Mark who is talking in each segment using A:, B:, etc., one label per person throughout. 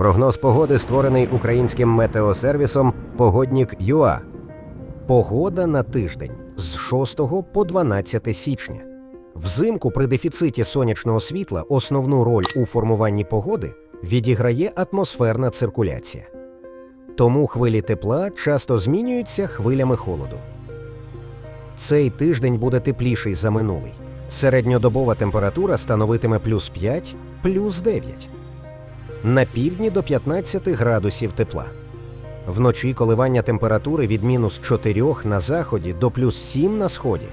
A: Прогноз погоди створений українським метеосервісом Погоднік ЮА. Погода на тиждень з 6 по 12 січня. Взимку при дефіциті сонячного світла основну роль у формуванні погоди відіграє атмосферна циркуляція. Тому хвилі тепла часто змінюються хвилями холоду. Цей тиждень буде тепліший за минулий. Середньодобова температура становитиме плюс 5, плюс 9. На півдні до 15 градусів тепла. Вночі коливання температури від мінус 4 на заході до плюс 7 на сході.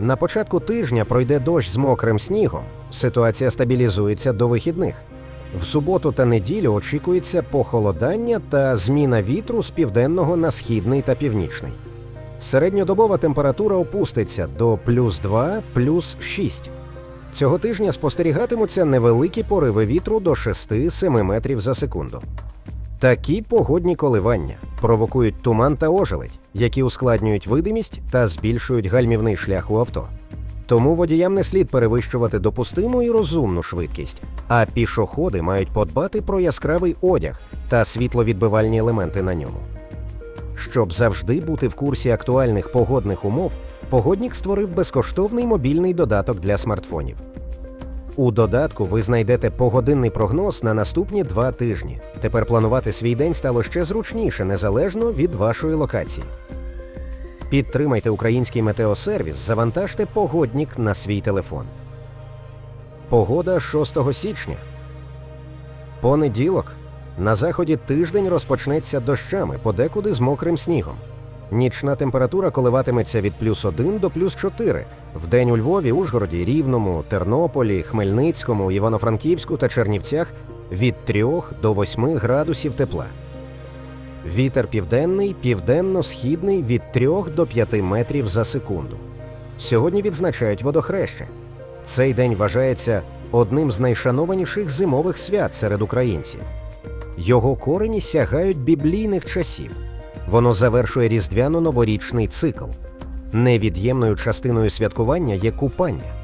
A: На початку тижня пройде дощ з мокрим снігом. Ситуація стабілізується до вихідних. В суботу та неділю очікується похолодання та зміна вітру з південного на східний та північний. Середньодобова температура опуститься до плюс 2, плюс 6. Цього тижня спостерігатимуться невеликі пориви вітру до 6-7 метрів за секунду. Такі погодні коливання провокують туман та ожеледь, які ускладнюють видимість та збільшують гальмівний шлях у авто. Тому водіям не слід перевищувати допустиму і розумну швидкість, а пішоходи мають подбати про яскравий одяг та світловідбивальні елементи на ньому. Щоб завжди бути в курсі актуальних погодних умов, погоднік створив безкоштовний мобільний додаток для смартфонів. У додатку ви знайдете погодинний прогноз на наступні два тижні. Тепер планувати свій день стало ще зручніше, незалежно від вашої локації. Підтримайте український метеосервіс, завантажте погоднік на свій телефон. Погода 6 січня. Понеділок. На заході тиждень розпочнеться дощами, подекуди з мокрим снігом. Нічна температура коливатиметься від плюс 1 до плюс 4. Вдень у Львові, Ужгороді, Рівному, Тернополі, Хмельницькому, Івано-Франківську та Чернівцях від 3 до 8 градусів тепла. Вітер південний, південно-східний від 3 до 5 метрів за секунду. Сьогодні відзначають водохреще. Цей день вважається одним з найшанованіших зимових свят серед українців. Його корені сягають біблійних часів. Воно завершує різдвяно-новорічний цикл. Невід'ємною частиною святкування є купання.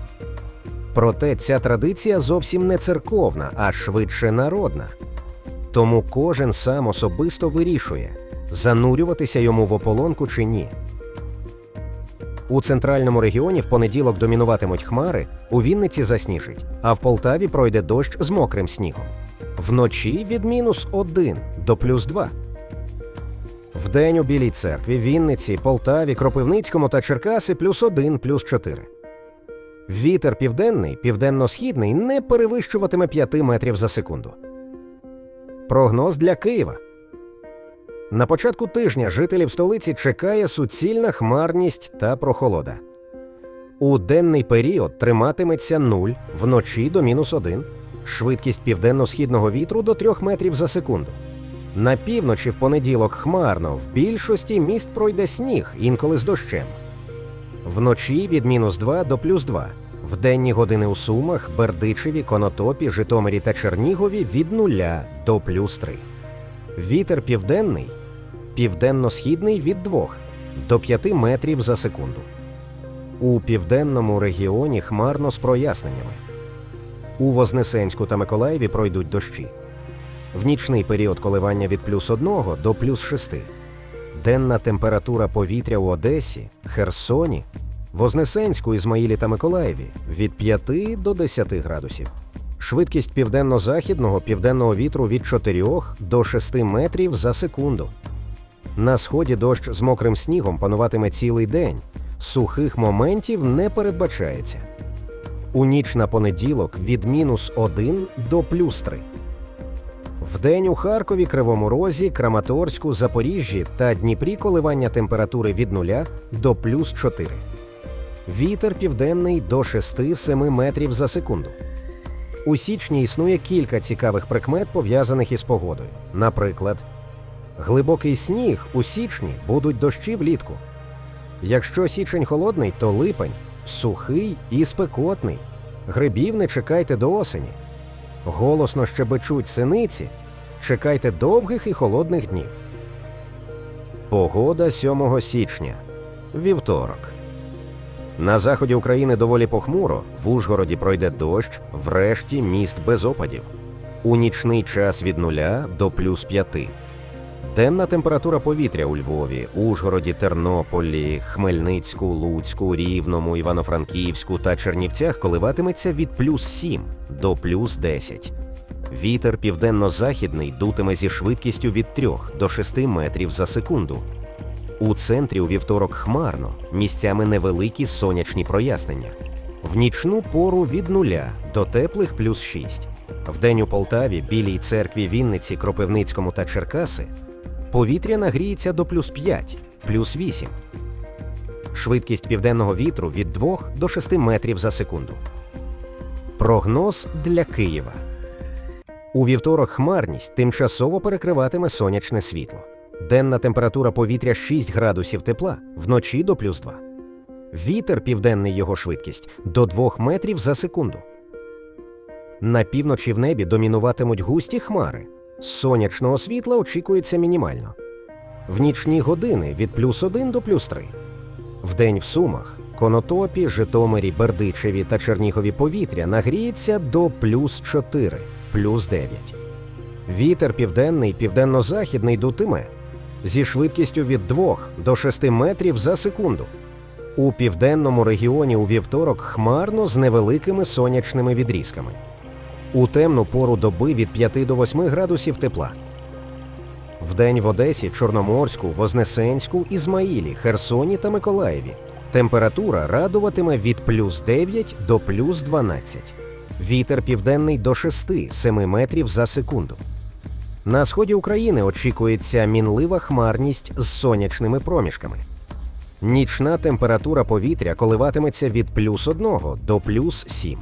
A: Проте ця традиція зовсім не церковна, а швидше народна. Тому кожен сам особисто вирішує, занурюватися йому в ополонку чи ні. У центральному регіоні в понеділок домінуватимуть хмари, у Вінниці засніжить, а в Полтаві пройде дощ з мокрим снігом. Вночі від мінус 1 до плюс 2. Вдень у Білій церкві, Вінниці, Полтаві, Кропивницькому та Черкаси плюс 1, плюс 4. Вітер південний, південно-східний не перевищуватиме 5 метрів за секунду. Прогноз для Києва. На початку тижня жителів столиці чекає суцільна хмарність та прохолода. У денний період триматиметься 0, вночі до мінус 1, швидкість південно-східного вітру до 3 метрів за секунду. На півночі в понеділок хмарно, в більшості міст пройде сніг, інколи з дощем. Вночі від мінус 2 до плюс 2. В денні години у Сумах, Бердичеві, Конотопі, Житомирі та Чернігові від 0 до плюс 3. Вітер південний, південно-східний від 2 до 5 метрів за секунду. У південному регіоні хмарно з проясненнями. У Вознесенську та Миколаєві пройдуть дощі. В нічний період коливання від плюс 1 до плюс 6. Денна температура повітря у Одесі, Херсоні, Вознесенську, Ізмаїлі та Миколаєві від 5 до 10 градусів. Швидкість південно-західного південного вітру від 4 до 6 метрів за секунду. На сході дощ з мокрим снігом пануватиме цілий день. Сухих моментів не передбачається. У ніч на понеділок від мінус 1 до плюс 3. Вдень у Харкові, Кривому Розі, Краматорську, Запоріжжі та Дніпрі коливання температури від 0 до плюс 4. Вітер південний до 6-7 метрів за секунду. У січні існує кілька цікавих прикмет, пов'язаних із погодою. Наприклад, глибокий сніг у січні будуть дощі влітку. Якщо січень холодний, то липень сухий і спекотний. Грибів не чекайте до осені. Голосно щебечуть синиці. Чекайте довгих і холодних днів. Погода 7 січня. Вівторок. На заході України доволі похмуро. В Ужгороді пройде дощ, врешті міст без опадів. У нічний час від 0 до плюс 5. Денна температура повітря у Львові, Ужгороді, Тернополі, Хмельницьку, Луцьку, Рівному, Івано-Франківську та Чернівцях коливатиметься від плюс 7 до плюс 10. Вітер південно-західний дутиме зі швидкістю від 3 до 6 метрів за секунду. У центрі у вівторок хмарно, місцями невеликі сонячні прояснення. В нічну пору від 0 до теплих плюс 6. Вдень у Полтаві, Білій церкві, Вінниці, Кропивницькому та Черкаси повітря нагріється до плюс 5, плюс 8. Швидкість південного вітру від 2 до 6 метрів за секунду. Прогноз для Києва. У вівторок хмарність тимчасово перекриватиме сонячне світло. Денна температура повітря 6 градусів тепла, вночі до плюс 2. Вітер південний його швидкість до 2 метрів за секунду. На півночі в небі домінуватимуть густі хмари. Сонячного світла очікується мінімально. В нічні години від плюс 1 до плюс 3. Вдень в Сумах, Конотопі, Житомирі, Бердичеві та Чернігові повітря нагріється до плюс 4, плюс 9. Вітер південний, південно-західний дутиме зі швидкістю від 2 до 6 метрів за секунду. У південному регіоні у вівторок хмарно з невеликими сонячними відрізками. У темну пору доби від 5 до 8 градусів тепла. Вдень в Одесі, Чорноморську, Вознесенську, Ізмаїлі, Херсоні та Миколаєві. Температура радуватиме від плюс 9 до плюс 12. Вітер південний до 6-7 метрів за секунду. На сході України очікується мінлива хмарність з сонячними проміжками. Нічна температура повітря коливатиметься від плюс 1 до плюс 7.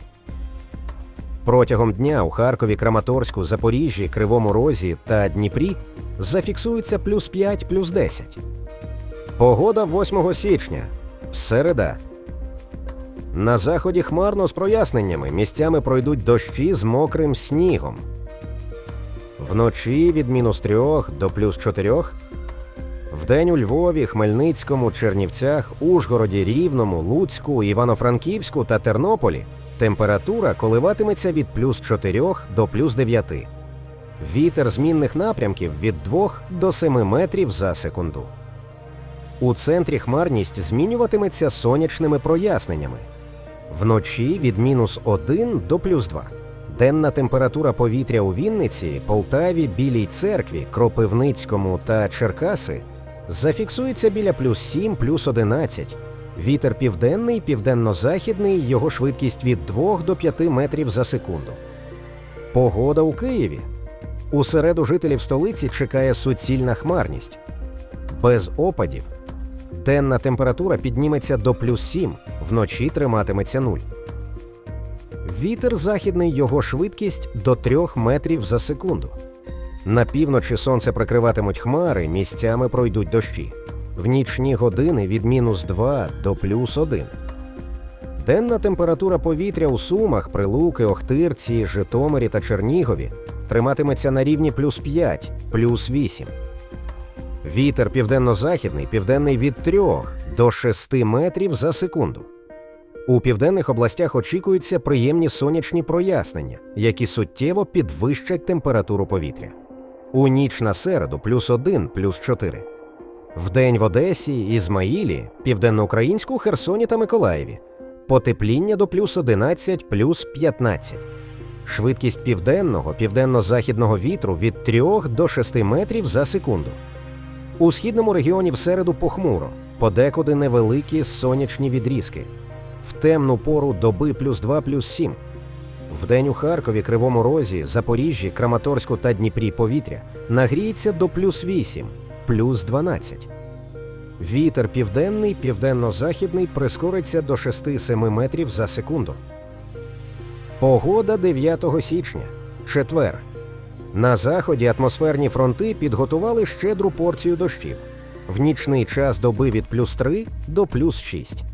A: Протягом дня у Харкові, Краматорську, Запоріжжі, Кривому Розі та Дніпрі зафіксується плюс 5, плюс 10. Погода 8 січня. Середа. На заході хмарно з проясненнями. Місцями пройдуть дощі з мокрим снігом. Вночі від мінус 3 до плюс 4. Вдень у Львові, Хмельницькому, Чернівцях, Ужгороді, Рівному, Луцьку, Івано-Франківську та Тернополі температура коливатиметься від плюс 4 до плюс 9. Вітер змінних напрямків від 2 до 7 метрів за секунду. У центрі хмарність змінюватиметься сонячними проясненнями. Вночі від мінус 1 до плюс 2. Денна температура повітря у Вінниці, Полтаві, Білій церкві, Кропивницькому та Черкаси зафіксується біля плюс 7, плюс 11. Вітер південний, південно-західний, його швидкість від 2 до 5 метрів за секунду. Погода у Києві. У середу жителів столиці чекає суцільна хмарність. Без опадів. Денна температура підніметься до плюс 7, вночі триматиметься 0. Вітер західний його швидкість до 3 метрів за секунду. На півночі сонце прикриватимуть хмари, місцями пройдуть дощі. В нічні години від мінус 2 до плюс 1. Денна температура повітря у Сумах, Прилуки, Охтирці, Житомирі та Чернігові триматиметься на рівні плюс 5, плюс 8. Вітер південно-західний, південний від 3 до 6 метрів за секунду. У південних областях очікуються приємні сонячні прояснення, які суттєво підвищать температуру повітря. У ніч на середу плюс 1, плюс 4. Вдень в Одесі, Ізмаїлі, Південноукраїнську, Херсоні та Миколаєві. Потепління до плюс 11, плюс 15. Швидкість південного, південно-західного вітру від 3 до 6 метрів за секунду. У східному регіоні в середу похмуро, подекуди невеликі сонячні відрізки. В темну пору доби плюс 2, плюс 7. Вдень у Харкові, Кривому Розі, Запоріжжі, Краматорську та Дніпрі повітря нагріється до плюс 8, плюс 12. Вітер південний, південно-західний прискориться до 6-7 метрів за секунду. Погода 9 січня. Четвер. На заході атмосферні фронти підготували щедру порцію дощів. В нічний час доби від плюс 3 до плюс 6.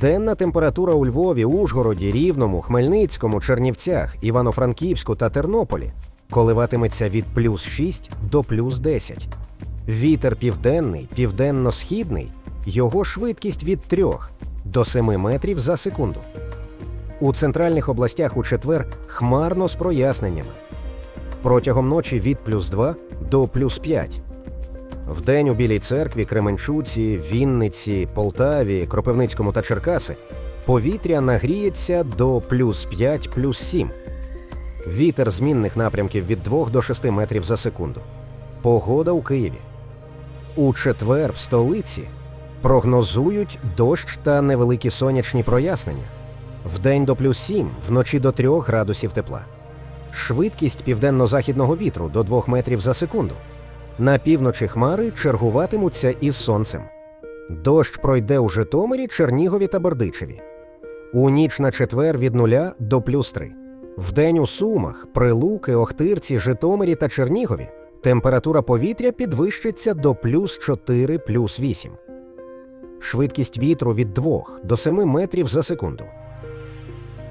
A: Денна температура у Львові, Ужгороді, Рівному, Хмельницькому, Чернівцях, Івано-Франківську та Тернополі коливатиметься від плюс 6 до плюс 10. Вітер південний, південно-східний, його швидкість від 3 до 7 метрів за секунду. У центральних областях у четвер хмарно з проясненнями. протягом ночі від плюс 2 до плюс 5. Вдень у Білій церкві, Кременчуці, Вінниці, Полтаві, Кропивницькому та Черкаси повітря нагріється до плюс 5 плюс 7. Вітер змінних напрямків від 2 до 6 метрів за секунду. Погода у Києві. У четвер в столиці прогнозують дощ та невеликі сонячні прояснення. Вдень до плюс 7, вночі до 3 градусів тепла. Швидкість південно-західного вітру до 2 метрів за секунду. На півночі хмари чергуватимуться із сонцем. Дощ пройде у Житомирі, Чернігові та Бердичеві. У ніч на четвер від 0 до плюс 3. Вдень у Сумах, Прилуки, Охтирці, Житомирі та Чернігові температура повітря підвищиться до плюс 4 плюс 8. Швидкість вітру від 2 до 7 метрів за секунду.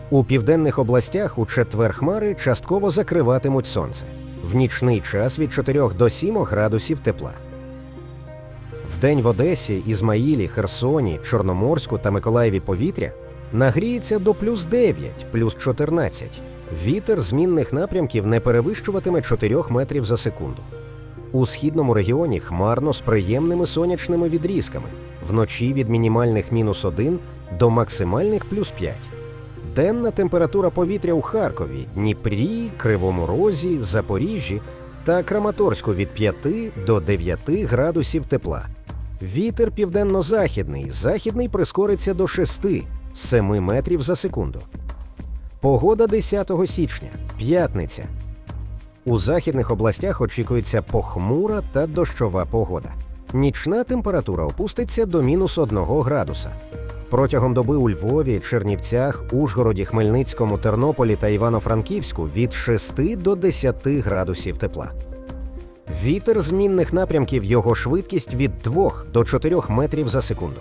A: У південних областях у четвер хмари частково закриватимуть сонце. В нічний час від 4 до 7 градусів тепла. Вдень в Одесі, Ізмаїлі, Херсоні, Чорноморську та Миколаєві повітря нагріється до плюс 9, плюс 14. Вітер змінних напрямків не перевищуватиме 4 метрів за секунду. У східному регіоні хмарно з приємними сонячними відрізками, вночі від мінімальних мінус 1 до максимальних плюс 5. Денна температура повітря у Харкові, Дніпрі, Кривому Розі, Запоріжжі та Краматорську від 5 до 9 градусів тепла. Вітер південно-західний, західний прискориться до 6 7 метрів за секунду. Погода 10 січня, п'ятниця. У західних областях очікується похмура та дощова погода. Нічна температура опуститься до мінус 1 градуса. Протягом доби у Львові, Чернівцях, Ужгороді, Хмельницькому, Тернополі та Івано-Франківську від 6 до 10 градусів тепла. Вітер змінних напрямків його швидкість від 2 до 4 метрів за секунду.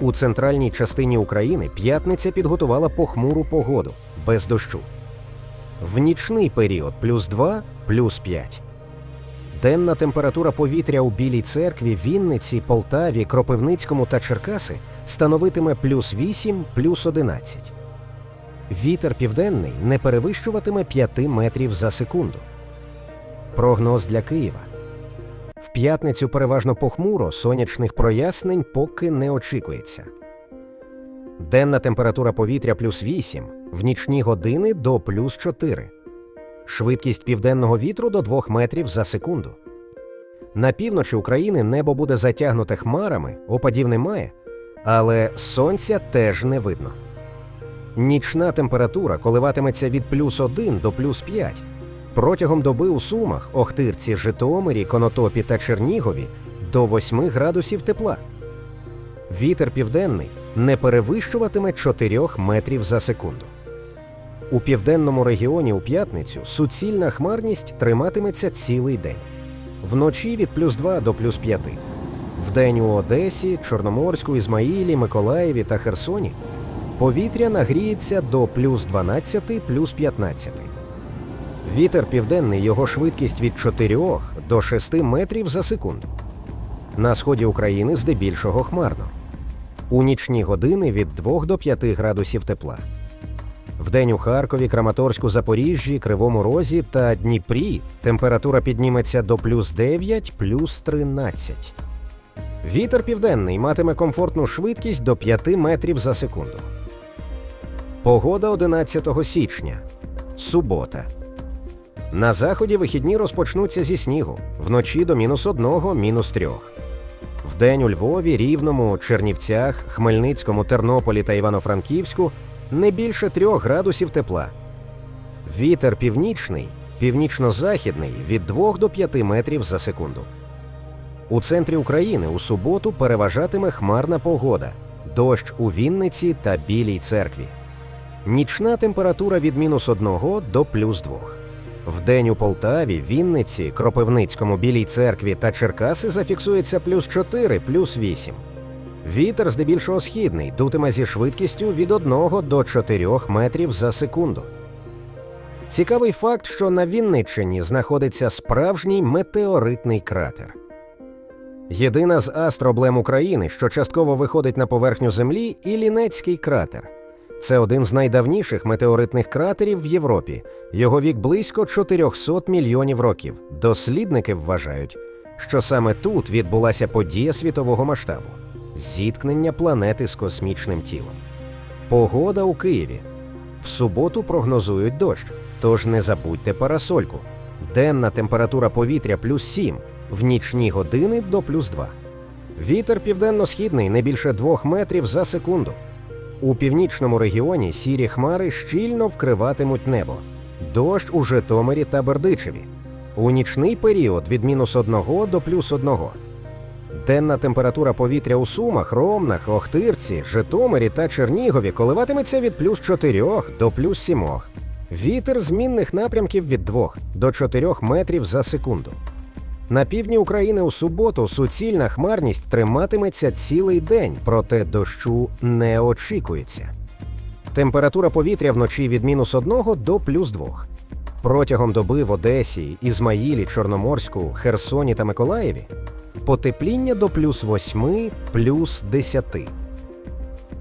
A: У центральній частині України п'ятниця підготувала похмуру погоду без дощу. В нічний період плюс 2, плюс 5. Денна температура повітря у Білій церкві, Вінниці, Полтаві, Кропивницькому та Черкаси становитиме плюс 8, плюс 11. Вітер південний не перевищуватиме 5 метрів за секунду. Прогноз для Києва. В п'ятницю переважно похмуро, сонячних прояснень поки не очікується. Денна температура повітря плюс 8, в нічні години до плюс 4. Швидкість південного вітру до 2 метрів за секунду. На півночі України небо буде затягнуте хмарами, опадів немає, але сонця теж не видно. Нічна температура коливатиметься від плюс 1 до плюс 5. Протягом доби у Сумах, Охтирці, Житомирі, Конотопі та Чернігові до 8 градусів тепла. Вітер південний не перевищуватиме 4 метрів за секунду. У південному регіоні у п'ятницю суцільна хмарність триматиметься цілий день. Вночі від плюс 2 до плюс 5. Вдень у Одесі, Чорноморську, Ізмаїлі, Миколаєві та Херсоні повітря нагріється до плюс 12 плюс 15. Вітер південний його швидкість від 4 до 6 метрів за секунду. На сході України здебільшого хмарно. У нічні години від 2 до 5 градусів тепла. Вдень у Харкові, Краматорську, Запоріжжі, Кривому Розі та Дніпрі температура підніметься до плюс 9, плюс 13. Вітер південний матиме комфортну швидкість до 5 метрів за секунду. Погода 11 січня. Субота. На заході вихідні розпочнуться зі снігу вночі до мінус 1, мінус 3. Вдень у Львові, Рівному, Чернівцях, Хмельницькому, Тернополі та Івано-Франківську не більше 3 градусів тепла. Вітер північний, північно-західний від 2 до 5 метрів за секунду. У центрі України у суботу переважатиме хмарна погода, дощ у Вінниці та Білій церкві. Нічна температура від мінус 1 до плюс 2. Вдень у Полтаві, Вінниці, Кропивницькому, Білій церкві та Черкаси зафіксується плюс 4, плюс 8. Вітер здебільшого східний дутиме зі швидкістю від 1 до 4 метрів за секунду. Цікавий факт, що на Вінниччині знаходиться справжній метеоритний кратер. Єдина з астроблем України, що частково виходить на поверхню Землі, Іллінецький кратер. Це один з найдавніших метеоритних кратерів в Європі. Його вік близько 400 мільйонів років. Дослідники вважають, що саме тут відбулася подія світового масштабу зіткнення планети з космічним тілом. Погода у Києві. В суботу прогнозують дощ, тож не забудьте парасольку. Денна температура повітря плюс 7, в нічні години до плюс 2. Вітер південно-східний не більше 2 метрів за секунду. У північному регіоні сірі хмари щільно вкриватимуть небо. Дощ у Житомирі та Бердичеві. У нічний період від мінус 1 до плюс 1. Денна температура повітря у Сумах, Ромнах, Охтирці, Житомирі та Чернігові коливатиметься від плюс 4 до плюс 7. Вітер змінних напрямків від 2 до 4 метрів за секунду. На півдні України у суботу суцільна хмарність триматиметься цілий день, проте дощу не очікується. Температура повітря вночі від мінус 1 до плюс 2. Протягом доби в Одесі, Ізмаїлі, Чорноморську, Херсоні та Миколаєві потепління до плюс 8, плюс 10.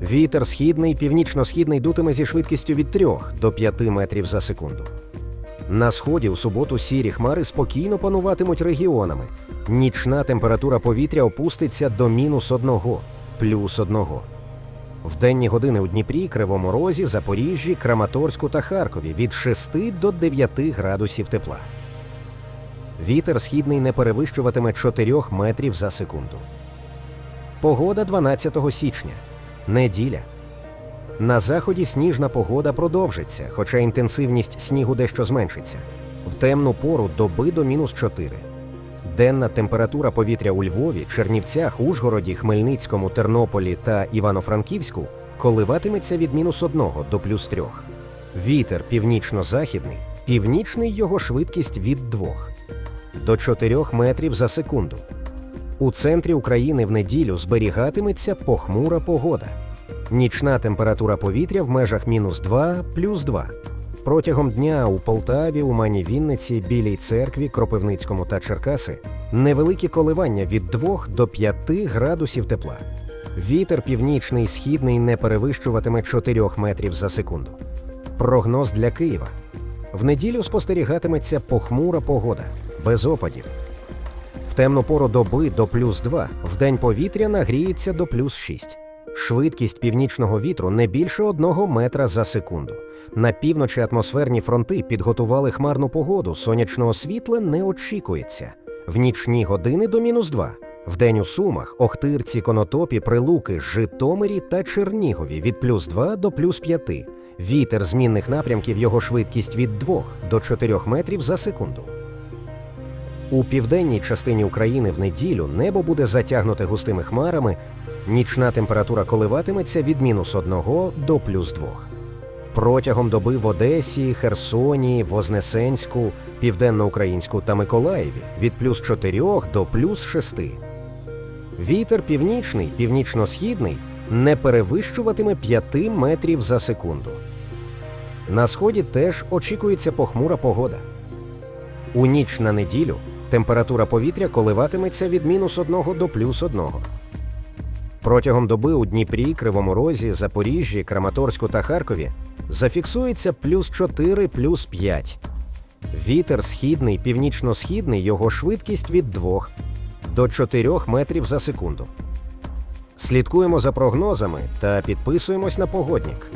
A: Вітер східний, північно-східний дутиме зі швидкістю від 3 до 5 метрів за секунду. На сході у суботу сірі хмари спокійно пануватимуть регіонами. Нічна температура повітря опуститься до мінус 1, плюс 1. В денні години у Дніпрі, Кривому Розі, Запоріжжі, Краматорську та Харкові від 6 до 9 градусів тепла. Вітер східний не перевищуватиме 4 метрів за секунду. Погода 12 січня. Неділя. На заході сніжна погода продовжиться, хоча інтенсивність снігу дещо зменшиться. В темну пору доби до мінус 4. Денна температура повітря у Львові, Чернівцях, Ужгороді, Хмельницькому, Тернополі та Івано-Франківську коливатиметься від мінус 1 до плюс 3. Вітер північно-західний, північний його швидкість від 2 до 4 метрів за секунду. У центрі України в неділю зберігатиметься похмура погода. Нічна температура повітря в межах мінус 2 плюс 2. Протягом дня у Полтаві, Умані Вінниці, Білій церкві, Кропивницькому та Черкаси невеликі коливання від 2 до 5 градусів тепла. Вітер північний східний не перевищуватиме 4 метрів за секунду. Прогноз для Києва. В неділю спостерігатиметься похмура погода, без опадів. В темну пору доби до плюс 2, в день повітря нагріється до плюс 6. Швидкість північного вітру не більше 1 метра за секунду. На півночі атмосферні фронти підготували хмарну погоду, сонячного світла не очікується. В нічні години до мінус 2. Вдень у Сумах, Охтирці, Конотопі, Прилуки, Житомирі та Чернігові від плюс 2 до плюс 5. Вітер змінних напрямків його швидкість від 2 до 4 метрів за секунду. У південній частині України в неділю небо буде затягнуте густими хмарами, нічна температура коливатиметься від мінус 1 до плюс 2. Протягом доби в Одесі, Херсоні, Вознесенську, Південноукраїнську та Миколаєві від плюс 4 до плюс 6. Вітер північний, північно-східний не перевищуватиме 5 метрів за секунду. На сході теж очікується похмура погода. У ніч на неділю температура повітря коливатиметься від мінус 1 до плюс 1. Протягом доби у Дніпрі, Кривому Розі, Запоріжжі, Краматорську та Харкові зафіксується плюс 4, плюс 5. Вітер східний, північно-східний, його швидкість від 2 до 4 метрів за секунду. Слідкуємо за прогнозами та підписуємось на погоднік.